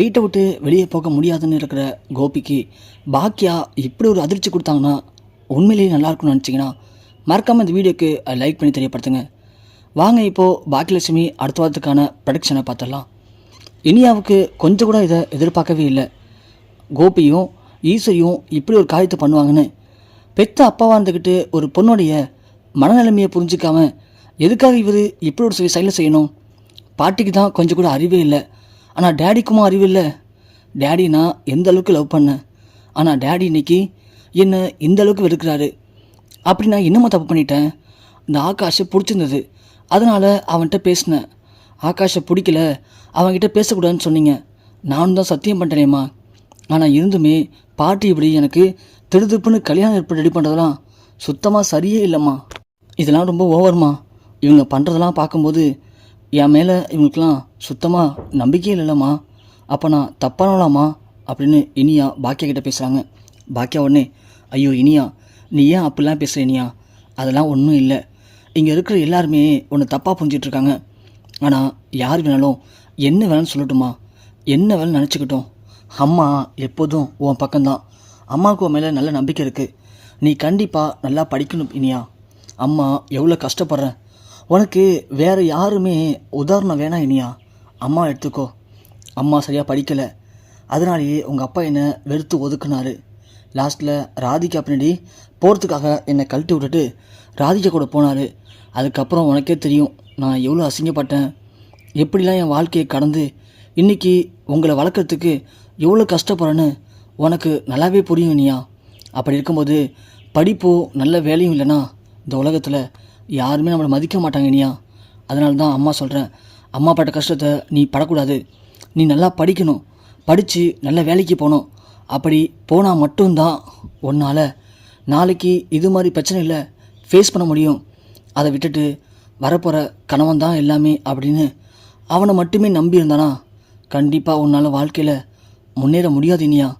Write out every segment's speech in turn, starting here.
வீட்டை விட்டு வெளியே போக முடியாதுன்னு இருக்கிற கோபிக்கு பாக்கியா இப்படி ஒரு அதிர்ச்சி கொடுத்தாங்கன்னா உண்மையிலேயே நல்லாயிருக்கும்னு நினச்சிங்கன்னா மறக்காமல் இந்த வீடியோக்கு லைக் பண்ணி தெரியப்படுத்துங்க. வாங்க இப்போது பாக்கியலட்சுமி அடுத்த வாரத்துக்கான ப்ரொடக்ஷனை பார்த்துடலாம். இனியாவுக்கு கொஞ்சம் கூட இதை எதிர்பார்க்கவே இல்லை. கோபியும் ஈஸ்வரியும் இப்படி ஒரு காரியத்தை பண்ணுவாங்கன்னு பெத்த அப்பாவாக இருந்துக்கிட்டு ஒரு பொண்ணுடைய மனநிலைமையை புரிஞ்சிக்காம எதுக்காக இவர் இப்படி ஒரு செயலை செய்யணும்? பாட்டிக்கு தான் கொஞ்சம் கூட அறிவே இல்லை. ஆனால் டேடிக்குமா அறிவு இல்லை. டேடி நான் எந்த அளவுக்கு லவ் பண்ணேன்? ஆனால் டேடி இன்னைக்கு என்னை இந்த அளவுக்கு வெறுக்கிறாரு. அப்படி நான் என்னம்மா தப்பு பண்ணிட்டேன்? இந்த ஆகாஷை பிடிச்சிருந்தது. அதனால் அவன்கிட்ட பேசினேன். ஆகாஷை பிடிக்கல. அவன்கிட்ட பேசக்கூடாதுன்னு சொன்னீங்க. நானும் தான் சத்தியம் பண்ணிட்டேனேம்மா. ஆனால் இருந்துமே பாட்டி இப்படி எனக்கு திருதுப்புன்னு கல்யாணம் ஏற்பட்டு ரெடி பண்ணுறதெல்லாம் சுத்தமாக சரியே இல்லைம்மா. இதெல்லாம் ரொம்ப ஓவர்மா இவங்க பண்ணுறதெல்லாம் பார்க்கும்போது என் மேலே இவங்களுக்கெல்லாம் சுத்தமாக நம்பிக்கையே இல்லைம்மா அப்போ நான் தப்பானவளாமா அப்படின்னு இனியா பாக்கியா கிட்ட பேசுகிறாங்க பாக்கியா உடனே ஐயோ இனியா நீ ஏன் அப்படிலாம் பேசுகிற இனியா? அதெல்லாம் ஒன்றும் இல்லை. இங்கே இருக்கிற எல்லாருமே உன்னை தப்பாக புரிஞ்சிட்ருக்காங்க ஆனால் யார் வேணாலும் என்ன வேணாலும் சொல்லட்டுமா என்ன வேணாலும் நினச்சிக்கிட்டோம். அம்மா எப்போதும் உன் பக்கம்தான். அம்மாவுக்கு உன் மேலே நல்ல நம்பிக்கை இருக்குது நீ கண்டிப்பாக நல்லா படிக்கணும் இனியா. அம்மா எவ்வளோ கஷ்டப்படுறேன் உனக்கு வேறு யாருமே உதாரணம் வேணாம் இனியா? அம்மா எடுத்துக்கோ. அம்மா சரியாக படிக்கலை. அதனாலேயே உங்கள் அப்பா என்னை வெறுத்து ஒதுக்குனாரு. லாஸ்ட்டில் ராதிகா பின்னாடி போகிறதுக்காக என்னை கழட்டி விட்டுட்டு ராதிகா கூட போனார். அதுக்கப்புறம் உனக்கே தெரியும் நான் எவ்வளோ அசிங்கப்பட்டேன். எப்படிலாம் என் வாழ்க்கையை கடந்து இன்றைக்கி உங்களை வளர்க்குறதுக்கு எவ்வளோ கஷ்டப்படுறேன்னு உனக்கு நல்லாவே புரியும் இனியா. அப்படி இருக்கும்போது படிப்போ நல்ல வேலையும் இல்லைன்னா இந்த உலகத்தில் யாருமே நம்மளை மதிக்க மாட்டாங்க இனியா. அதனால தான் அம்மா சொல்கிறேன் அம்மா பட்ட கஷ்டத்தை நீ படக்கூடாது. நீ நல்லா படிக்கணும். படித்து நல்ல வேலைக்கு போகணும். அப்படி போனால் மட்டும்தான் உன்னால் நாளைக்கு இது மாதிரி பிரச்சனை இல்லை ஃபேஸ் பண்ண முடியும். அதை விட்டுட்டு வரப்போகிற கணவன் தான் எல்லாமே அப்படின்னு அவனை மட்டுமே நம்பி இருந்தானா? கண்டிப்பாக உன்னால் வாழ்க்கையில் முன்னேற முடியாது இனியா.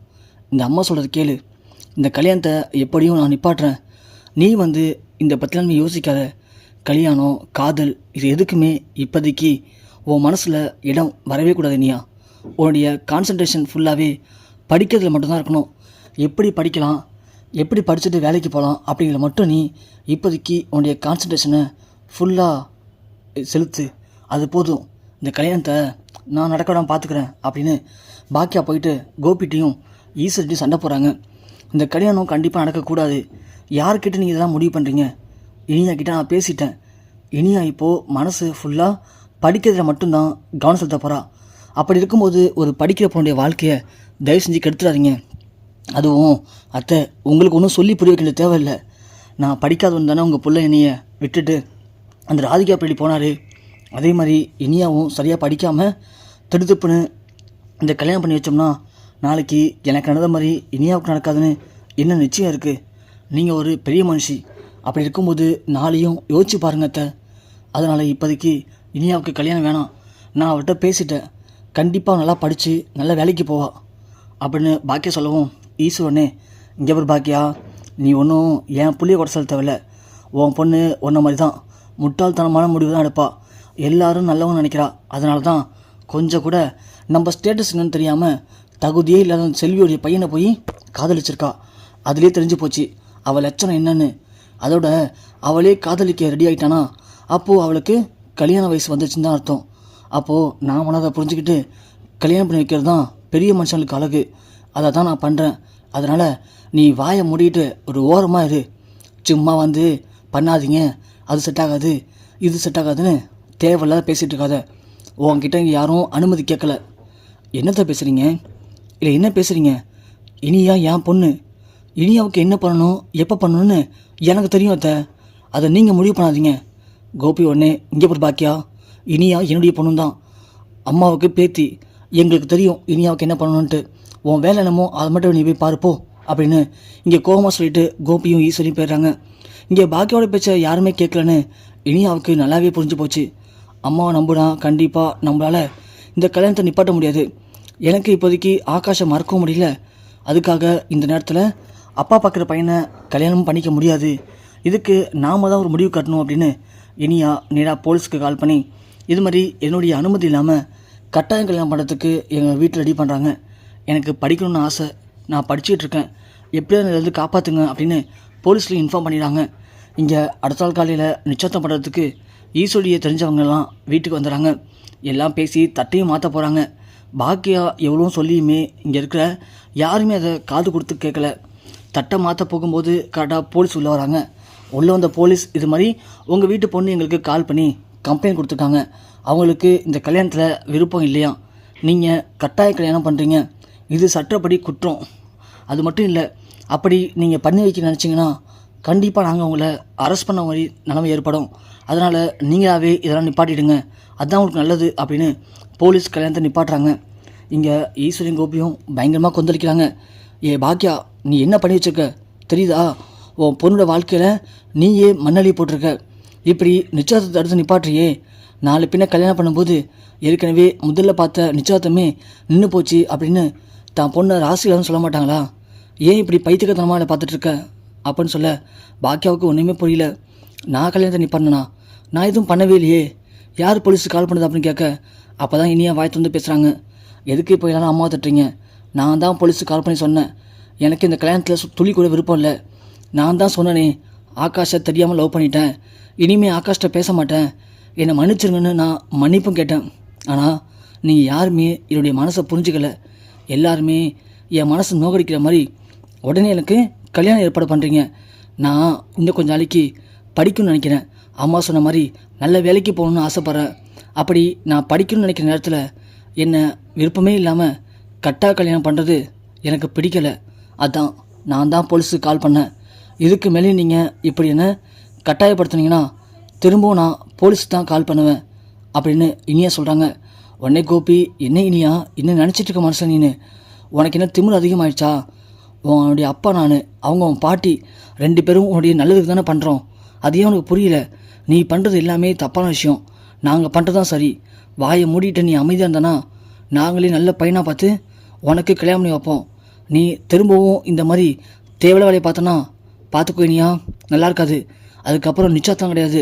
இந்த அம்மா சொல்கிறது கேளு. இந்த கல்யாணத்தை எப்படியும் நான் நிப்பாட்டுறேன். நீ வந்து இந்த பற்றிலாம் நீ யோசிக்காத கல்யாணம் காதல் இது எதுக்குமே இப்போதைக்கு உன் மனசில் இடம் வரவே கூடாது நீயா? உன்னுடைய கான்சன்ட்ரேஷன் ஃபுல்லாகவே படிக்கிறதுல மட்டும்தான் இருக்கணும். எப்படி படிக்கலாம் எப்படி படிச்சுட்டு வேலைக்கு போகலாம் அப்படிங்கிற மட்டும் நீ இப்போதைக்கு உன்னுடைய கான்சன்ட்ரேஷனை ஃபுல்லாக செலுத்து. அது போதும். இந்த கல்யாணத்தை நான் நடக்கடாமல் பார்த்துக்கிறேன் அப்படின்னு பாக்கியா போயிட்டு கோபிட்டையும் ஈஸ்வர்ட்டையும் சண்டை போகிறாங்க இந்த கல்யாணம் கண்டிப்பாக நடக்கக்கூடாது. யார்கிட்ட நீங்கள் இதெல்லாம் முடிவு பண்ணுறீங்க இனியா கிட்ட நான் பேசிட்டேன். இனியா இப்போது மனசு ஃபுல்லாக படிக்கிறதுல மட்டும்தான் கவனம் செலுத்த போகிறா அப்படி இருக்கும்போது ஒரு படிக்கிற பொண்ணுடைய வாழ்க்கையை தயவு செஞ்சு கெடுத்துடாதீங்க. அதுவும் அத்தை உங்களுக்கு ஒன்றும் சொல்லி புரிய வைக்க தேவையில்லை. நான் படிக்காதவன் தானே உங்கள் பிள்ளை என்னைய விட்டுட்டு அந்த ராதிகா பள்ளி போனார். அதே மாதிரி இனியாவும் சரியாக படிக்காமல் திடுத்துப்புன்னு இந்த கல்யாணம் பண்ணி வச்சோம்னா நாளைக்கு எனக்கு நடந்த மாதிரி இனியாவுக்கு நடக்காதுன்னு என்ன நிச்சயம் இருக்குது நீங்கள் ஒரு பெரிய மனுஷி. அப்படி இருக்கும்போது நாளையும் யோசிச்சு பாருங்க அத்தை. அதனால் இப்போதைக்கு இனியாவுக்கு கல்யாணம் வேணாம். நான் அவர்கிட்ட பேசிட்டேன். கண்டிப்பாக நல்லா படித்து நல்லா வேலைக்கு போவா. அப்படின்னு பாக்கியா சொல்லவும் ஈஸ்வரனே இங்கே ஒரு பாக்கியா. நீ ஒன்றும் என் புள்ளிய கூட சொல்ல தேவையில்ல உன் பொண்ணு ஒன்றை மாதிரி தான் முட்டாள்தனமான முடிவு தான் எடுப்பா. எல்லாரும் நல்லவன் நினைக்கிறா. அதனால தான் கொஞ்சம் கூட நம்ம ஸ்டேட்டஸ் என்னன்னு தெரியாமல் தகுதியே இல்லாத செல்வியுடைய செல்வியோடைய பையனை போய் காதலிச்சிருக்கா. அதுலேயே தெரிஞ்சு போச்சு. அவள் லட்சணம் என்னன்னு? அதோட அவளே காதலிக்க ரெடி ஆயிட்டானா? அப்போது அவளுக்கு கல்யாண வயசு வந்துச்சுன்னு தான் அர்த்தம். அப்போது நான் மனதை புரிஞ்சுக்கிட்டு கல்யாணம் பண்ணி வைக்கிறது தான் பெரிய மனுஷங்களுக்கு அழகு. அதை தான் நான் பண்ணுறேன் அதனால் நீ வாயை மூடிட்டு ஒரு ஓரமாக இரு. சும்மா வந்து பண்ணாதீங்க. அது செட் ஆகாது இது செட் ஆகாதுன்னு தேவையில்லாத பேசிகிட்டு இருக்காத. உங்ககிட்ட இங்கே யாரும் அனுமதி கேட்கல. என்னத்தை பேசுகிறீங்க இல்லை என்ன பேசுகிறீங்க இனியா என் பொண்ணு. இனியாவுக்கு என்ன பண்ணணும் எப்போ பண்ணணும்னு எனக்கு தெரியும் அத்தை. அதை நீங்கள் முடிவு பண்ணாதீங்க. கோபி உடனே இங்கே போய் பாக்கியா இனியா என்னுடைய பொண்ணு தான். அம்மாவுக்கு பேத்தி. எங்களுக்கு தெரியும் இனியாவுக்கு என்ன பண்ணணுன்ட்டு உன் வேலை என்னமோ அதை மட்டும் நீ போய் பாருப்போ அப்படின்னு இங்கே கோபமாக சொல்லிட்டு கோபியும் ஈஸ்வரியும் போயிடுறாங்க. இங்கே பாக்கியோட பேச்சை யாருமே கேட்கலன்னு இனியாவுக்கு நல்லாவே புரிஞ்சு போச்சு. அம்மாவை நம்புனா கண்டிப்பாக நம்மளால் இந்த கல்யாணத்தை நிப்பாட்ட முடியாது. எனக்கு இப்போதைக்கு ஆகாஷை மறக்கவும் முடியல. அதுக்காக இந்த நேரத்தில் அப்பா பார்க்குற பையனை கல்யாணமும் பண்ணிக்க முடியாது. இதுக்கு நாம தான் ஒரு முடிவு கட்டணும் அப்படின்னு இனியா நேராக போலீஸ்க்கு கால் பண்ணி இது மாதிரி என்னுடைய அனுமதி இல்லாமல் கட்டாயம் கல்யாணம் பண்ணுறதுக்கு எங்கள் வீட்டில் ரெடி பண்ணுறாங்க எனக்கு படிக்கணும்னு ஆசை. நான் படிச்சுட்டு இருக்கேன். எப்படியாவது இதிலேருந்து காப்பாற்றுங்க அப்படின்னு போலீஸில் இன்ஃபார்ம் பண்ணிடுறாங்க. இங்கே அடுத்த நாள் காலையில் நிச்சயத்தம் பண்ணுறதுக்கு ஈஸ்வரியை தெரிஞ்சவங்கெல்லாம் வீட்டுக்கு வந்துடுறாங்க. எல்லாம் பேசி தட்டையும் மாற்ற போகிறாங்க பாக்கியா எவ்வளோ சொல்லியுமே இங்கே இருக்கிற யாருமே அதை காது கொடுத்து கேட்கல. தட்டை மாற்ற போகும்போது கரெக்டாக போலீஸ் உள்ளே வராங்க. உள்ளே வந்த போலீஸ் இது மாதிரி உங்கள் வீட்டு பொண்ணு எங்களுக்கு கால் பண்ணி கம்ப்ளைண்ட் கொடுத்துருக்காங்க. அவங்களுக்கு இந்த கல்யாணத்தில் விருப்பம் இல்லையா? நீங்கள் கட்டாய கல்யாணம் பண்ணுறீங்க இது சட்டப்படி குற்றம். அது மட்டும் இல்லை அப்படி நீங்கள் பண்ணி வைக்க நினச்சிங்கன்னா கண்டிப்பாக நாங்கள் உங்களை அரெஸ்ட் பண்ண மாதிரி நிலைமை ஏற்படும். அதனால் நீங்களாகவே இதெல்லாம் நிப்பாட்டிடுங்க. அதுதான் உங்களுக்கு நல்லது அப்படின்னு போலீஸ் கல்யாணத்தை நிப்பாட்டுறாங்க. இங்கே ஈஸ்வரியும் கோபியும் பயங்கரமாக கொந்தளிக்கிறாங்க. ஏ பாக்கியா நீ என்ன பண்ணி வச்சிருக்க? தெரியுதா? உன் பொண்ணோட வாழ்க்கையில் நீயே மண்ணள்ளி போட்டிருக்க. இப்படி நிச்சயத்தை தடுத்து நிப்பாட்டுறியே நாலு பின்ன கல்யாணம் பண்ணும்போது ஏற்கனவே முதல்ல பார்த்த நிச்சயத்தமே நின்று போச்சு அப்படின்னு தான் பொண்ணை ராசிகளான்னு சொல்ல மாட்டாங்களா? ஏன் இப்படி பைத்தியக்கத்தனமாக பார்த்துட்டு இருக்க? அப்படின்னு சொல்ல பாக்கியாவுக்கு ஒன்றுமே புரியல. நான் கல்யாணத்தை நிப்பாட்டினா நான் எதுவும் பண்ணவே இல்லையே. யார் போலீஸுக்கு கால் பண்ணுது அப்படின்னு கேட்க அப்போ தான் இனியா வாய் திறந்து பேசுகிறாங்க எதுக்கு இப்போ எல்லாரும் அம்மா தட்டுறீங்க? நான் தான் போலீஸுக்கு கால் பண்ணி சொன்னேன். எனக்கு இந்த கல்யாணத்தில் துளி கூட விருப்பம் இல்லை. நான் தான் சொன்னனே ஆகாஷை தெரியாமல் லவ் பண்ணிட்டேன். இனிமேல் ஆகாஷ்கிட்ட பேச மாட்டேன். என்னை மன்னிச்சிருங்கன்னு நான் மன்னிப்பும் கேட்டேன். ஆனால் நீங்கள் யாருமே என்னுடைய மனசை புரிஞ்சுக்கலை. எல்லாருமே என் மனசு நோகடிக்கிற மாதிரி உடனே எனக்கு கல்யாணம் ஏற்பாடு பண்ணுறீங்க நான் இன்னும் கொஞ்சம் நாளைக்கு படிக்கணும்னு நினைக்கிறேன். அம்மா சொன்ன மாதிரி நல்ல வேலைக்கு போகணுன்னு ஆசைப்பட்றேன். அப்படி நான் படிக்கணும்னு நினைக்கிற நேரத்தில் என்ன விருப்பமே இல்லாமல் கட்டாக கல்யாணம் பண்ணுறது எனக்கு பிடிக்கலை. அதான் நான் தான் போலீஸுக்கு கால் பண்ணேன். இதுக்கு மேலே நீங்கள் இப்படி என்ன கட்டாயப்படுத்துனீங்கன்னா திரும்பவும் நான் போலீஸ்க்கு தான் கால் பண்ணுவேன் அப்படின்னு இனியா சொல்கிறாங்க உடனே கோபி என்ன இனியா? என்ன நினச்சிட்டு இருக்க மனுஷன் நீனு? உனக்கு என்ன திமிர் அதிகமாயிடுச்சா? உன்னுடைய அப்பா நான் அவங்க உன் பாட்டி ரெண்டு பேரும் உன்னுடைய நல்லதுக்கு தானே பண்ணுறோம் அதையே உனக்கு புரியல? நீ பண்ணுறது எல்லாமே தப்பான விஷயம். நாங்கள் பண்ணுறது தான் சரி. வாயை மூடிட்டு நீ அமைதியாக இருந்தனா நாங்களே நல்ல பையனாக பார்த்து உனக்கு கல்யாணம் பண்ணி வைப்போம். நீ திரும்பவும் இந்த மாதிரி தேவையான வேலையை பார்த்தோன்னா பார்த்துக்கோ இனியா நல்லா இருக்காது. அதுக்கப்புறம் நிச்சயத்தான் கிடையாது.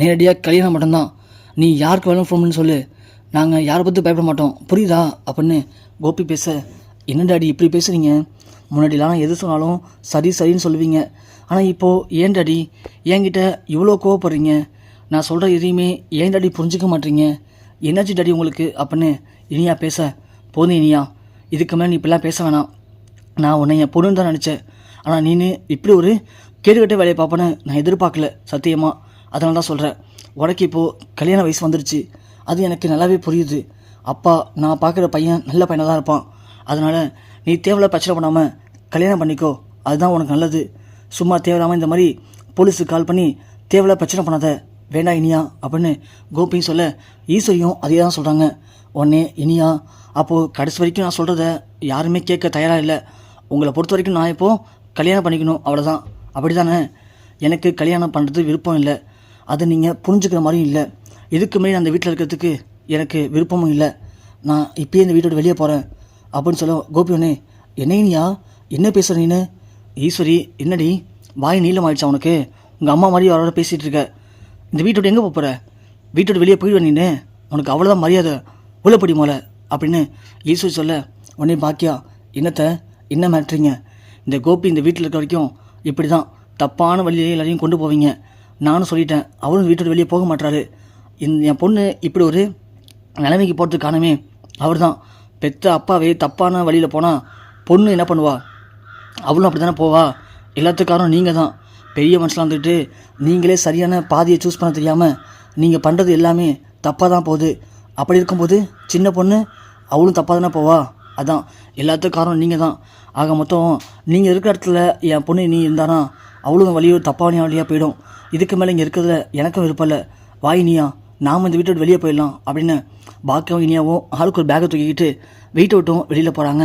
நேரடியாக கல்யாணம் மட்டும்தான். நீ யாருக்கு வேணும் ஃபோன் பண்ணி சொல்லு. நாங்கள் யாரை பற்றி பயப்பட மாட்டோம். புரியுதா? அப்படின்னு கோபி பேச என்னடாடி இப்படி பேசுகிறீங்க முன்னாடிலாம் எது சொன்னாலும் சரி சரின்னு சொல்லுவீங்க. ஆனால் இப்போது ஏன் டாடி? என்கிட்ட இவ்வளோ கோவப்படுறீங்க. நான் சொல்கிற எதையுமே ஏன் டாடி புரிஞ்சுக்க மாட்டீங்க? என்னாச்சு டாடி உங்களுக்கு? அப்படின்னு இனியா பேச போதும் இனியா. இதுக்கு மேலே நீ இப்படிலாம் பேச வேணாம். நான் உன்னை என் பொண்ணுன்னு தான் நினச்சேன். ஆனால் நீனு இப்படி ஒரு கேடுகட்ட வேலையை பார்ப்பேன்னு நான் எதிர்பார்க்கல சத்தியமாக அதனால தான் சொல்கிறேன் உனக்கு இப்போது கல்யாண வயசு வந்துருச்சு. அது எனக்கு நல்லாவே புரியுது. அப்பா நான் பார்க்குற பையன் நல்ல பையனாக தான் இருப்பான். அதனால் நீ தேவையில்ல பிரச்சனை பண்ணாமல் கல்யாணம் பண்ணிக்கோ. அதுதான் உனக்கு நல்லது. சும்மா தேவையில்லாமல் இந்த மாதிரி போலீஸுக்கு கால் பண்ணி தேவையில்ல பிரச்சனை பண்ணாத. வேண்டாம் இனியா அப்படின்னு கோபியும் சொல்ல ஈஸ்வரியும் அதே தான் சொல்கிறாங்க உடனே இனியா அப்போது கடைசி வரைக்கும் நான் சொல்கிறத யாருமே கேட்க தயாராக இல்லை. உங்களை பொறுத்த வரைக்கும் நான் இப்போது கல்யாணம் பண்ணிக்கணும் அவ்வளோதான் அப்படி தானே எனக்கு கல்யாணம் பண்ணுறது விருப்பம் இல்லை. அதை நீங்கள் புரிஞ்சுக்கிற மாதிரியும் இல்லை. இதுக்கு மேலே அந்த வீட்டில் இருக்கிறதுக்கு எனக்கு விருப்பமும் இல்லை. நான் இப்பயே இந்த வீட்டோட வெளியே போகிறேன் அப்படின்னு சொல்ல கோபி ஒன்னே என்னையா? என்ன பேசுகிற நீனு? ஈஸ்வரி என்னடி? வாய் நீளம் ஆயிடுச்சா உனக்கு? உங்கள் அம்மா மாதிரி அவரோட பேசிகிட்டு இருக்க? இந்த வீட்டோட எங்கே போகிற வீட்டோட வெளியே போயிடுவேன் நீனு. உனக்கு அவ்வளோதான் மரியாதை. உள்ளப்படி மோல அப்படின்னு ஈஸ்வரி சொல்ல உடனே பாக்கியா? என்னத்தை? என்ன மாட்டுறீங்க இந்த கோபி இந்த வீட்டில் இருக்க வரைக்கும் இப்படி தான் தப்பான வழியிலே எல்லாரையும் கொண்டு போவீங்க. நானும் சொல்லிட்டேன். அவரும் வீட்டோட வெளியே போக மாட்டாரு இந்த என் பொண்ணு இப்படி ஒரு நிலைமைக்கு போகிறதுக்கு காரணமே அவர் தான் பெத்த அப்பாவே தப்பான வழியில் போனால் பொண்ணு என்ன பண்ணுவா? அவளும் அப்படி தானே போவா? எல்லாத்துக்காரும் நீங்கள் தான் பெரிய மனுஷனாக இருந்துட்டு நீங்களே சரியான பாதையை சூஸ் பண்ண தெரியாமல் நீங்கள் பண்ணுறது எல்லாமே தப்பாக தான் போகுது. அப்படி இருக்கும்போது சின்ன பொண்ணு அவளும் தப்பாக தானே போவா? அதான் எல்லாத்துக்கும் காரணம் நீங்கள் தான் ஆக மொத்தம் நீங்கள் இருக்கிற இடத்துல என் பொண்ணு நீ இருந்தானா அவ்வளோ வழியோ தப்பான வழியாக போயிடும். இதுக்கு மேலே இங்கே இருக்கிறதுல எனக்கும் விருப்பம் இல்லை. வாய் நீயா? நாம் இந்த வீட்டை விட்டு வெளியே போயிடலாம் அப்படின்னு பாக்கியம் இனியாவும் ஆளுக்கு ஒரு பேக்கை தூக்கிக்கிட்டு வீட்டை விட்டும் வெளியில் போகிறாங்க